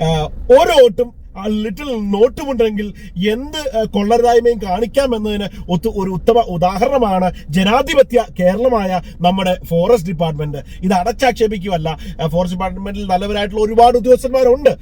ഓരോ വോട്ടും ലിറ്റിൽ നോട്ടുമുണ്ടെങ്കിൽ എന്ത് കൊള്ളരുതായ്മയും കാണിക്കാമെന്നതിന് ഒത്തു ഒരു ഉത്തമ ഉദാഹരണമാണ് ജനാധിപത്യ കേരളമായ നമ്മുടെ ഫോറസ്റ്റ് ഡിപ്പാർട്ട്മെന്റ് ഇത് അടച്ചാക്ഷേപിക്കുമല്ല ഫോറസ്റ്റ് ഡിപ്പാർട്ട്മെന്റിൽ നല്ലവരായിട്ടുള്ള ഒരുപാട് ഉദ്യോഗസ്ഥന്മാരുണ്ട്.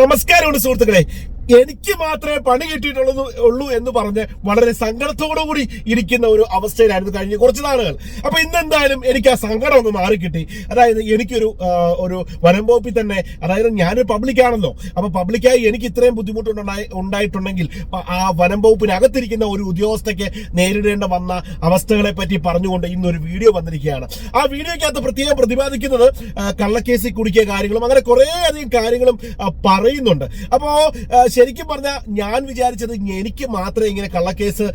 നമസ്കാരമുണ്ട് സുഹൃത്തുക്കളെ. എനിക്ക് മാത്രമേ പണി കിട്ടിയിട്ടുള്ളൂ ഉള്ളൂ എന്ന് പറഞ്ഞ് വളരെ സങ്കടത്തോടു കൂടി ഇരിക്കുന്ന ഒരു അവസ്ഥയിലായിരുന്നു കഴിഞ്ഞ കുറച്ച് നാളുകൾ. അപ്പൊ ഇന്ന് എന്തായാലും എനിക്ക് ആ സങ്കടം ഒന്ന് മാറിക്കിട്ടി. അതായത് എനിക്കൊരു ഒരു വനം തന്നെ അതായത് ഞാനൊരു പബ്ലിക് ആണല്ലോ. അപ്പൊ പബ്ലിക്കായി എനിക്ക് ഇത്രയും ബുദ്ധിമുട്ടുണ്ടായി ഉണ്ടായിട്ടുണ്ടെങ്കിൽ ആ വനം വകുപ്പിനകത്തിരിക്കുന്ന ഒരു ഉദ്യോഗസ്ഥയ്ക്ക് നേരിടേണ്ട വന്ന അവസ്ഥകളെ പറ്റി പറഞ്ഞുകൊണ്ട് ഇന്നൊരു വീഡിയോ വന്നിരിക്കുകയാണ്. ആ വീഡിയോയ്ക്കകത്ത് പ്രത്യേകം പ്രതിപാദിക്കുന്നത് കള്ളക്കേസിൽ കുടിക്കിയ കാര്യങ്ങളും അങ്ങനെ കുറേ അധികം കാര്യങ്ങളും പറയുന്നുണ്ട്. അപ്പോ ആ, ശരിക്കും പറഞ്ഞാൽ ഞാൻ വിചാരിച്ചത് എനിക്ക് മാത്രമേ ഇങ്ങനെ കള്ളക്കേസ്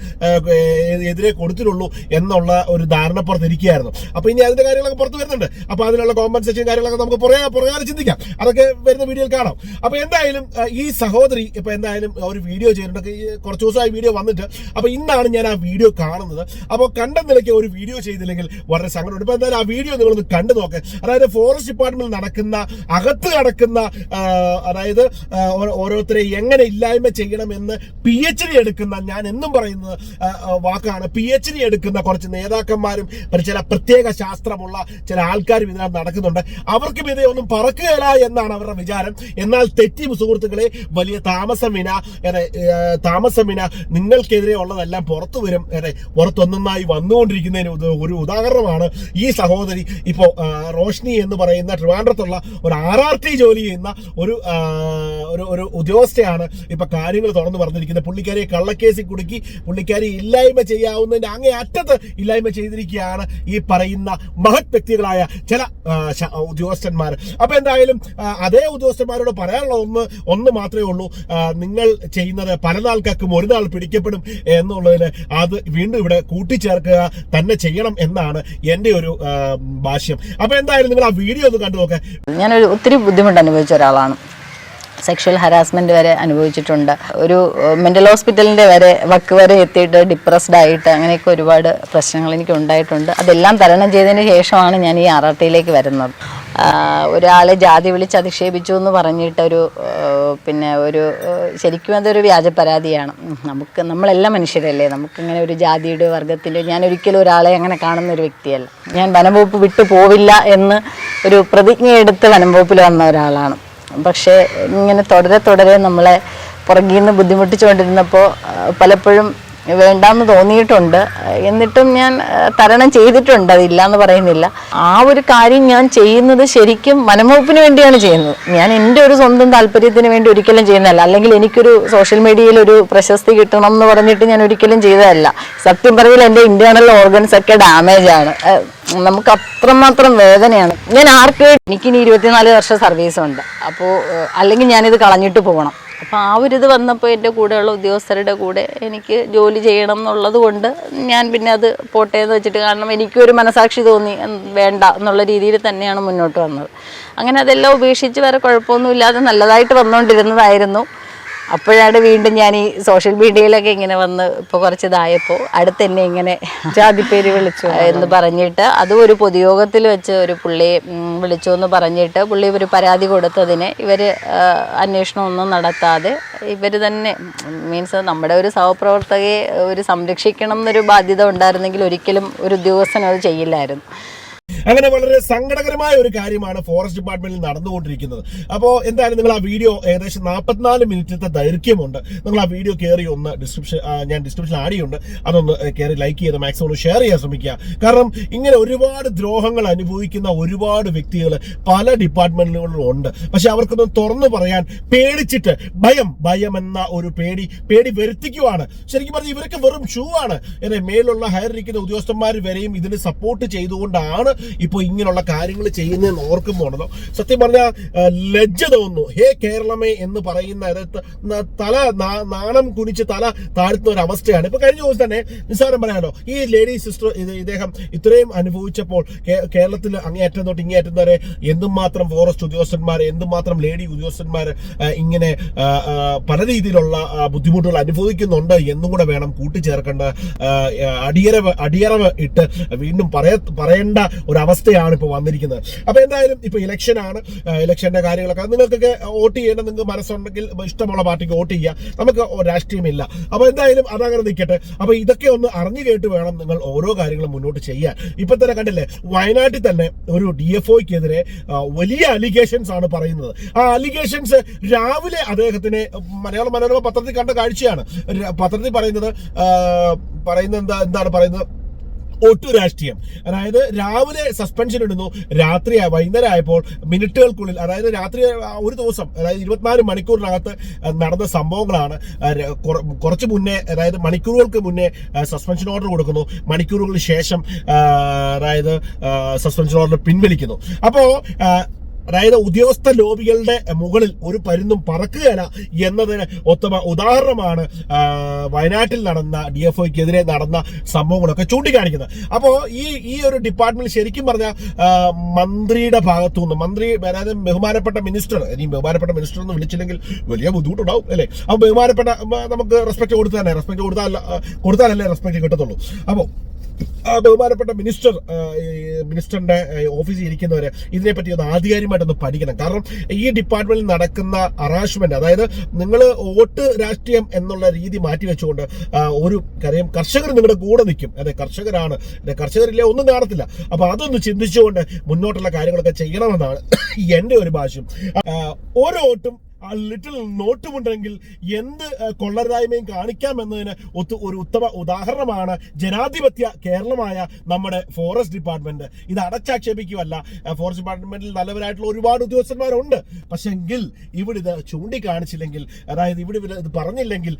എതിരെ കൊടുത്തിട്ടുള്ളൂ എന്നുള്ള ഒരു ധാരണപ്പുറത്ത് ഇരിക്കുകയായിരുന്നു. അപ്പൊ ഇനി അതിന്റെ കാര്യങ്ങളൊക്കെ പുറത്ത് വരുന്നുണ്ട്. അപ്പൊ അതിനുള്ള കോമ്പൻസേഷൻ കാര്യങ്ങളൊക്കെ നമുക്ക് പുറകെ പുറകാലം ചിന്തിക്കാം. അതൊക്കെ വരുന്ന വീഡിയോയിൽ കാണാം. അപ്പൊ എന്തായാലും ഈ സഹോദരി ഇപ്പൊ എന്തായാലും ഒരു വീഡിയോ ചെയ്തിട്ടുണ്ട്. കുറച്ച് ദിവസമായി വീഡിയോ വന്നിട്ട്. അപ്പൊ ഇന്നാണ് ഞാൻ ആ വീഡിയോ കാണുന്നത്. അപ്പോൾ കണ്ട നിലയ്ക്ക് ഒരു വീഡിയോ ചെയ്തില്ലെങ്കിൽ വളരെ സങ്കടമുണ്ട് ഇപ്പൊ എന്തായാലും ആ വീഡിയോ നിങ്ങളൊന്ന് കണ്ടു നോക്ക്. അതായത് ഫോറസ്റ്റ് ഡിപ്പാർട്ട്മെന്റ് നടക്കുന്ന അകത്ത് നടക്കുന്ന അതായത് ഓരോരുത്തരെ ഓരോ- ഓരോരുത്തരെ എങ്ങനെ ഇല്ലായ്മ ചെയ്യണമെന്ന് പി എച്ച് ഡി എടുക്കുന്ന ഞാൻ എന്നും ആ, വാക്കാണ്. പി എച്ച് ഡി എടുക്കുന്ന കുറച്ച് നേതാക്കന്മാരും ചില പ്രത്യേക ശാസ്ത്രമുള്ള ചില ആൾക്കാരും ഇതിനകത്ത് നടക്കുന്നുണ്ട്. അവർക്കും ഇതേ ഒന്നും പറക്കുകയില്ല എന്നാണ് അവരുടെ വിചാരം. എന്നാൽ തെറ്റി സുഹൃത്തുക്കളെ വലിയ താമസം വിന താമസം വിന നിങ്ങൾക്കെതിരെ ഉള്ളതെല്ലാം പുറത്തു വരും. അതെ പുറത്തൊന്നൊന്നായി വന്നുകൊണ്ടിരിക്കുന്നതിന് ഒരു- ഉദാഹരണമാണ്. ഈ സഹോദരി ഇപ്പോൾ റോഷ്നി എന്ന് പറയുന്ന ട്രിവാൻഡ്രത്തുള്ള ഒരു ആർ ആർ ടി ജോലി ചെയ്യുന്ന ഒരു ഒരു ഒരു ഉദ്യോഗസ്ഥയാണ് ഇപ്പൊ കാര്യങ്ങൾ തുറന്നു പറഞ്ഞിരിക്കുന്നത്. പുള്ളിക്കാരിയെ കള്ളക്കേസിൽ കുടുക്കി പുള്ളിക്കാരി ഇല്ലായ്മ ചെയ്യാവുന്നതിന്റെ അങ്ങേ അറ്റത്ത് ഇല്ലായ്മ ചെയ്തിരിക്കുകയാണ് ഈ പറയുന്ന മഹത് വ്യക്തികളായ ചില ഉദ്യോഗസ്ഥന്മാർ അപ്പൊ എന്തായാലും അതേ ഉദ്യോഗസ്ഥന്മാരോട് പറയാനുള്ള ഒന്ന് ഒന്ന് മാത്രമേ ഉള്ളൂ. നിങ്ങൾ ചെയ്യുന്നത് പല നാൾക്കാർക്കും ഒരു നാൾ പിടിക്കപ്പെടും എന്നുള്ളതിന് അത് വീണ്ടും ഇവിടെ കൂട്ടിച്ചേർക്കുക തന്നെ ചെയ്യണം എന്നാണ് എന്റെ ഒരു ഭാഷ്യം. അപ്പൊ എന്തായാലും നിങ്ങൾ ആ വീഡിയോ ഒന്ന് കണ്ടു നോക്കാം. ഞാനൊരു ഒത്തിരി ബുദ്ധിമുട്ട് അനുഭവിച്ച ഒരാളാണ്. സെക്ഷൽ ഹരാസ്മെന്റ് വരെ അനുഭവിച്ചിട്ടുണ്ട്. ഒരു മെന്റൽ ഹോസ്പിറ്റലിന്റെ വരെ വക്ക് വരെ എത്തിയിട്ട് ഡിപ്രസ്ഡ് ആയിട്ട് അങ്ങനെയൊക്കെ ഒരുപാട് പ്രശ്നങ്ങൾ എനിക്ക് ഉണ്ടായിട്ടുണ്ട്. അതെല്ലാം തരണം ചെയ്തതിന് ശേഷമാണ് ഞാൻ ഈ ആർ വരുന്നത്. ഒരാളെ ജാതി വിളിച്ച് അധിക്ഷേപിച്ചു എന്ന് പറഞ്ഞിട്ട് ഒരു പിന്നെ ഒരു ശരിക്കും അതൊരു വ്യാജ പരാതിയാണ്. നമുക്ക് നമ്മളെല്ലാം മനുഷ്യരല്ലേ? നമുക്കിങ്ങനെ ഒരു ജാതിയുടെ വർഗത്തിന്റെ ഞാൻ ഒരിക്കലും ഒരാളെ അങ്ങനെ കാണുന്ന ഒരു വ്യക്തിയല്ല. ഞാൻ വനംവകുപ്പ് വിട്ടു പോവില്ല എന്ന് ഒരു പ്രതിജ്ഞയെടുത്ത് വനംവകുപ്പിൽ വന്ന ഒരാളാണ്. പക്ഷേ ഇങ്ങനെ തുടരെ തുടരെ നമ്മളെ പുറകിൽ നിന്ന് ബുദ്ധിമുട്ടിച്ചുകൊണ്ടിരുന്നപ്പോൾ പലപ്പോഴും വേണ്ടാന്ന് തോന്നിയിട്ടുണ്ട്. എന്നിട്ടും ഞാൻ തരണം ചെയ്തിട്ടുണ്ട്. അതില്ല എന്ന് പറയുന്നില്ല. ആ ഒരു കാര്യം ഞാൻ ചെയ്യുന്നത് ശരിക്കും വനംവകുപ്പിന് വേണ്ടിയാണ് ചെയ്യുന്നത്. ഞാൻ എന്റെ ഒരു സ്വന്തം താല്പര്യത്തിന് വേണ്ടി ഒരിക്കലും ചെയ്യുന്നതല്ല. അല്ലെങ്കിൽ എനിക്കൊരു സോഷ്യൽ മീഡിയയിൽ ഒരു പ്രശസ്തി കിട്ടണം എന്ന് പറഞ്ഞിട്ട് ഞാൻ ഒരിക്കലും ചെയ്തതല്ല. സത്യം പറഞ്ഞാൽ എന്റെ ഇന്റേണൽ ഓർഗൻസ് ഒക്കെ ഡാമേജ് ആണ് നമുക്ക് അത്രമാത്രം വേദനയാണ്. ഞാൻ ആർക്ക് എനിക്കിനി ഇരുപത്തിനാല് വർഷം സർവീസ് ഉണ്ട് അപ്പോൾ അല്ലെങ്കിൽ ഞാനിത് കളഞ്ഞിട്ട് പോകണം. അപ്പോൾ ആ ഒരു ഇത് വന്നപ്പോൾ എന്റെ കൂടെയുള്ള ഉദ്യോഗസ്ഥരുടെ കൂടെ എനിക്ക് ജോലി ചെയ്യണം എന്നുള്ളത് കൊണ്ട് ഞാൻ പിന്നെ അത് പോട്ടെ എന്ന് വെച്ചിട്ട് കാരണം എനിക്കൊരു മനസാക്ഷി തോന്നി വേണ്ട എന്നുള്ള രീതിയിൽ തന്നെയാണ് മുന്നോട്ട് വന്നത്. അങ്ങനെ അതെല്ലാം ഉപേക്ഷിച്ച് വേറെ കുഴപ്പമൊന്നുമില്ലാതെ നല്ലതായിട്ട് വന്നുകൊണ്ടിരുന്നതായിരുന്നു അപ്പോഴാണ് വീണ്ടും ഞാൻ ഈ സോഷ്യൽ മീഡിയയിലൊക്കെ ഇങ്ങനെ വന്ന് ഇപ്പോൾ കുറച്ച് ഇതായപ്പോൾ അടുത്ത് എന്നെ ഇങ്ങനെ ജാതിപ്പേര് വിളിച്ചു എന്ന് പറഞ്ഞിട്ട് അതും ഒരു പൊതുയോഗത്തിൽ വെച്ച് ഒരു പുള്ളി വിളിച്ചു എന്ന് പറഞ്ഞിട്ട് പുള്ളി ഒരു പരാതി കൊടുത്തതിന് ഇവർ അന്വേഷണം ഒന്നും നടത്താതെ ഇവർ തന്നെ മീൻസ് നമ്മുടെ ഒരു സഹപ്രവർത്തകയെ ഒരു സംരക്ഷിക്കണം എന്നൊരു ബാധ്യത ഉണ്ടായിരുന്നെങ്കിൽ ഒരിക്കലും ഒരു ഉദ്യോഗസ്ഥൻ അത് ചെയ്യില്ലായിരുന്നു. അങ്ങനെ വളരെ സങ്കടകരമായ ഒരു കാര്യമാണ് ഫോറസ്റ്റ് ഡിപ്പാർട്ട്മെന്റിൽ നടന്നുകൊണ്ടിരിക്കുന്നത്. അപ്പോൾ എന്തായാലും നിങ്ങൾ ആ വീഡിയോ ഏകദേശം നാൽപ്പത്തിനാല് മിനിറ്റത്തെ ദൈർഘ്യമുണ്ട്. നിങ്ങൾ ആ വീഡിയോ കയറി ഒന്ന് ഡിസ്ക്രിപ്ഷൻ ഞാൻ ഡിസ്ക്രിപ്ഷൻ ആഡ് ചെയ്യുന്നുണ്ട്. അതൊന്ന് കയറി ലൈക്ക് ചെയ്ത് മാക്സിമം ഷെയർ ചെയ്യാൻ ശ്രമിക്കുക. കാരണം ഇങ്ങനെ ഒരുപാട് ദ്രോഹങ്ങൾ അനുഭവിക്കുന്ന ഒരുപാട് വ്യക്തികൾ പല ഡിപ്പാർട്ട്മെന്റുകളിലും ഉണ്ട്. പക്ഷെ അവർക്കൊന്നും തുറന്നു പറയാൻ പേടിച്ചിട്ട് ഭയം ഭയം എന്ന ഒരു പേടി പേടി വരുത്തിക്കുവാണ്. ശരിക്കും പറഞ്ഞാൽ ഇവരൊക്കെ വെറും ഷൂ ആണ്. എന്നെ മേലുള്ള ഹയർ ഇരിക്കുന്ന ഉദ്യോഗസ്ഥന്മാർ വരെയും ഇതിന് സപ്പോർട്ട് ചെയ്തുകൊണ്ടാണ് ഇപ്പോൾ ഇങ്ങനെയുള്ള കാര്യങ്ങൾ ചെയ്യുന്നതെന്ന് ഓർക്കുമ്പോണല്ലോ. സത്യം പറഞ്ഞാൽ ലജ്ജ തോന്നുന്നു. ഹേ കേരളമേ എന്ന് പറയുന്ന തല നാണം കുനിച്ച് തല താഴ്ത്തുന്ന ഒരു അവസ്ഥയാണ്. ഇപ്പൊ കഴിഞ്ഞ ദിവസം തന്നെ നിസ്സാരം പറയാലോ ഈ ലേഡി സിസ്റ്റർ ഇദ്ദേഹം ഇത്രയും അനുഭവിച്ചപ്പോൾ കേരളത്തിൽ അങ്ങേയറ്റം തൊട്ട് ഇങ്ങേയറ്റം വരെ എന്തുമാത്രം ഫോറസ്റ്റ് ഉദ്യോഗസ്ഥന്മാർ എന്തുമാത്രം ലേഡി ഉദ്യോഗസ്ഥന്മാർ ഇങ്ങനെ പല രീതിയിലുള്ള ബുദ്ധിമുട്ടുകൾ അനുഭവിക്കുന്നുണ്ട് എന്നും കൂടെ വേണം കൂട്ടിച്ചേർക്കേണ്ട അടിയറവ് അടിയറവ് ഇട്ട് വീണ്ടും പറയ പറയേണ്ട ഒരു അവസ്ഥയാണ് ഇപ്പോൾ വന്നിരിക്കുന്നത്. അപ്പോൾ എന്തായാലും ഇപ്പോൾ ഇലക്ഷനാണ് ഇലക്ഷന്റെ കാര്യങ്ങളൊക്കെ. നിങ്ങൾക്കൊക്കെ വോട്ട് ചെയ്യണം നിങ്ങൾക്ക് മനസ്സുണ്ടെങ്കിൽ ഇഷ്ടമുള്ള പാർട്ടിക്ക് വോട്ട് ചെയ്യുക. നമുക്ക് രാഷ്ട്രീയമില്ല. അപ്പോൾ എന്തായാലും അതങ്ങനെ നിൽക്കട്ടെ. അപ്പോൾ ഇതൊക്കെ ഒന്ന് അറിഞ്ഞു കേട്ട് വേണം നിങ്ങൾ ഓരോ കാര്യങ്ങളും മുന്നോട്ട് ചെയ്യാൻ. ഇപ്പം തന്നെ കണ്ടില്ലേ വയനാട്ടിൽ തന്നെ ഒരു ഡി എഫ് ഒക്കെതിരെ വലിയ അലിഗേഷൻസ് ആണ് പറയുന്നത്. ആ അലിഗേഷൻസ് രാവിലെ അദ്ദേഹത്തിന് മലയാള മനോരമ പത്രത്തിൽ കണ്ട കാഴ്ചയാണ്. പത്രത്തിൽ പറയുന്നത് പറയുന്നത് എന്താ എന്താണ് പറയുന്നത്? ഒട്ടു രാഷ്ട്രീയം അതായത് രാവിലെ സസ്പെൻഷൻ ഇടുന്നു രാത്രി വൈകുന്നേരം ആയപ്പോൾ മിനിറ്റുകൾക്കുള്ളിൽ അതായത് രാത്രി ഒരു ദിവസം അതായത് ഇരുപത്തിനാല് മണിക്കൂറിനകത്ത് നടന്ന സംഭവങ്ങളാണ് കുറച്ച് മുന്നേ അതായത് മണിക്കൂറുകൾക്ക് മുന്നേ സസ്പെൻഷൻ ഓർഡർ കൊടുക്കുന്നു. മണിക്കൂറുകൾക്ക് ശേഷം അതായത് സസ്പെൻഷൻ ഓർഡർ പിൻവലിക്കുന്നു. അപ്പോ ആ, അതായത് ഉദ്യോഗസ്ഥ ലോബികളുടെ മുകളിൽ ഒരു പരുന്നും പറക്കുകയല്ല എന്നതിന് ഉത്തമ ഉദാഹരണമാണ് വയനാട്ടിൽ നടന്ന ഡി എഫ് ഒക്കെതിരെ നടന്ന സംഭവങ്ങളൊക്കെ ചൂണ്ടിക്കാണിക്കുന്നത്. അപ്പോൾ ഈ ഈ ഒരു ഡിപ്പാർട്ട്മെന്റ് ശരിക്കും പറഞ്ഞാൽ മന്ത്രിയുടെ ഭാഗത്തു നിന്ന് മന്ത്രി അതായത് ബഹുമാനപ്പെട്ട മിനിസ്റ്റർ ഇനി ബഹുമാനപ്പെട്ട മിനിസ്റ്റർ എന്ന് വിളിച്ചില്ലെങ്കിൽ വലിയ ബുദ്ധിമുട്ടുണ്ടാവും അല്ലേ? അപ്പോൾ ബഹുമാനപ്പെട്ട നമുക്ക് റെസ്പെക്ട് കൊടുത്തു തന്നെ റെസ്പെക്ട് കൊടുത്താൽ കൊടുത്താലല്ലേ റെസ്പെക്ട് കിട്ടത്തുള്ളൂ. അപ്പോൾ ബഹുമാനപ്പെട്ട മിനിസ്റ്റർ മിനിസ്റ്ററിന്റെ ഓഫീസിൽ ഇരിക്കുന്നവര് ഇതിനെപ്പറ്റി ഒന്ന് ആധികാരികമായിട്ടൊന്ന് പഠിക്കണം. കാരണം ഈ ഡിപ്പാർട്ട്മെന്റിൽ നടക്കുന്ന അറാഷ്മെന്റ് അതായത് നിങ്ങൾ വോട്ട് രാഷ്ട്രീയം എന്നുള്ള രീതി മാറ്റി വെച്ചുകൊണ്ട് ഒരു കാര്യം കർഷകർ നിങ്ങളുടെ കൂടെ നിൽക്കും. അതെ കർഷകരാണ്. കർഷകരില്ല ഒന്നും കാണത്തില്ല. അപ്പൊ അതൊന്ന് ചിന്തിച്ചുകൊണ്ട് മുന്നോട്ടുള്ള കാര്യങ്ങളൊക്കെ ചെയ്യണമെന്നാണ് എന്റെ ഒരു ഭാഷ്യം. ആ, ഓരോ വോട്ടും ആ ലിറ്റിൽ നോട്ടുമുണ്ടെങ്കിൽ എന്ത് കൊള്ളരായ്മയും കൊള്ളരുതായ്മയും കാണിക്കാമെന്നതിന് ഒത്തു ഒരു ഉത്തമ ഉദാഹരണമാണ് ജനാധിപത്യ കേരളമായ നമ്മുടെ ഫോറസ്റ്റ് ഡിപ്പാർട്ട്മെന്റ് ഇത് അടച്ചാക്ഷേപിക്കുകയല്ല. ഫോറസ്റ്റ് ഡിപ്പാർട്ട്മെന്റിൽ നല്ലവരായിട്ടുള്ള ഒരുപാട് ഉദ്യോഗസ്ഥന്മാരുണ്ട്. പക്ഷെങ്കിൽ ഇവിടെ ഇത് ചൂണ്ടിക്കാണിച്ചില്ലെങ്കിൽ അതായത് ഇവിടെ ഇത് പറഞ്ഞില്ലെങ്കിൽ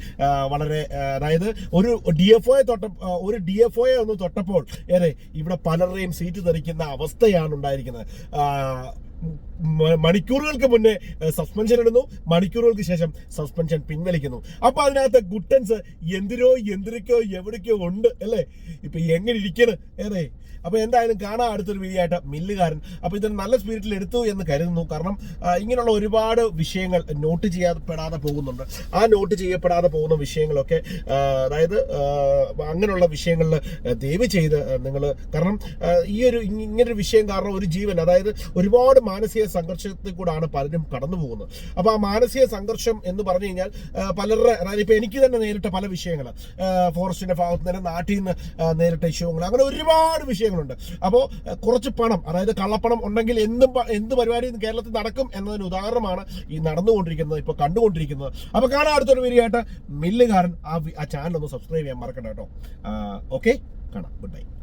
വളരെ അതായത് ഒരു ഡി എഫ് ഒയെ തൊട്ട ഒരു ഡി എഫ് ഒയെ ഒന്ന് തൊട്ടപ്പോൾ ഏറെ ഇവിടെ പലരുടെയും സീറ്റ് തെറിക്കുന്ന അവസ്ഥയാണ് ഉണ്ടായിരിക്കുന്നത്. മണിക്കൂറുകൾക്ക് മുന്നേ സസ്പെൻഷൻ ഇടുന്നു. മണിക്കൂറുകൾക്ക് ശേഷം സസ്പെൻഷൻ പിൻവലിക്കുന്നു. അപ്പൊ അതിനകത്ത് ഗുട്ടൻസ് എന്തിനോ എന്തിനൊക്കെയോ എവിടേക്കോ ഉണ്ട് അല്ലേ? ഇപ്പൊ എങ്ങനെ ഇരിക്കണ് ഏതേ അപ്പൊ എന്തായാലും കാണാം അടുത്തൊരു വീഡിയോ ആയിട്ട് മില്ലുകാരൻ. അപ്പൊ ഇത് നല്ല സ്പിരിറ്റിൽ എടുത്തു എന്ന് കരുതുന്നു. കാരണം ഇങ്ങനെയുള്ള ഒരുപാട് വിഷയങ്ങൾ നോട്ട് ചെയ്യപ്പെടാതെ പോകുന്നുണ്ട്. ആ നോട്ട് ചെയ്യപ്പെടാതെ പോകുന്ന വിഷയങ്ങളൊക്കെ അതായത് അങ്ങനെയുള്ള വിഷയങ്ങളിൽ ദയവ് ചെയ്ത് നിങ്ങൾ കാരണം ഈ ഒരു ഇങ്ങ- ഇങ്ങനൊരു വിഷയം കാരണം ഒരു ജീവൻ അതായത് ഒരുപാട് മാനസിക സംഘർഷത്തിൽ കൂടാണ് പലരും കടന്നു പോകുന്നത്. അപ്പോൾ ആ മാനസിക സംഘർഷം എന്ന് പറഞ്ഞു കഴിഞ്ഞാൽ പലരുടെ അതായത് ഇപ്പൊ എനിക്ക് തന്നെ നേരിട്ട പല വിഷയങ്ങൾ ഫോറസ്റ്റിന്റെ ഭാഗത്ത് നിന്ന് നാട്ടിൽ നിന്ന് നേരിട്ട ഇഷ്യൂകൾ അങ്ങനെ ഒരുപാട് വിഷയങ്ങളുണ്ട്. അപ്പോൾ കുറച്ച് പണം അതായത് കള്ളപ്പണം ഉണ്ടെങ്കിൽ എന്തും എന്ത് പരിപാടി കേരളത്തിൽ നടക്കും എന്നതിന് ഉദാഹരണമാണ് ഈ നടന്നുകൊണ്ടിരിക്കുന്നത് ഇപ്പൊ കണ്ടുകൊണ്ടിരിക്കുന്നത്. അപ്പൊ കാണാൻ അടുത്തൊരു വീഡിയോ മില്ലുകാരൻ ആ ചാനൽ ഒന്ന് സബ്സ്ക്രൈബ് ചെയ്യാൻ മറക്കണ്ട കേട്ടോ. ഓക്കെ കാണാം. Good bye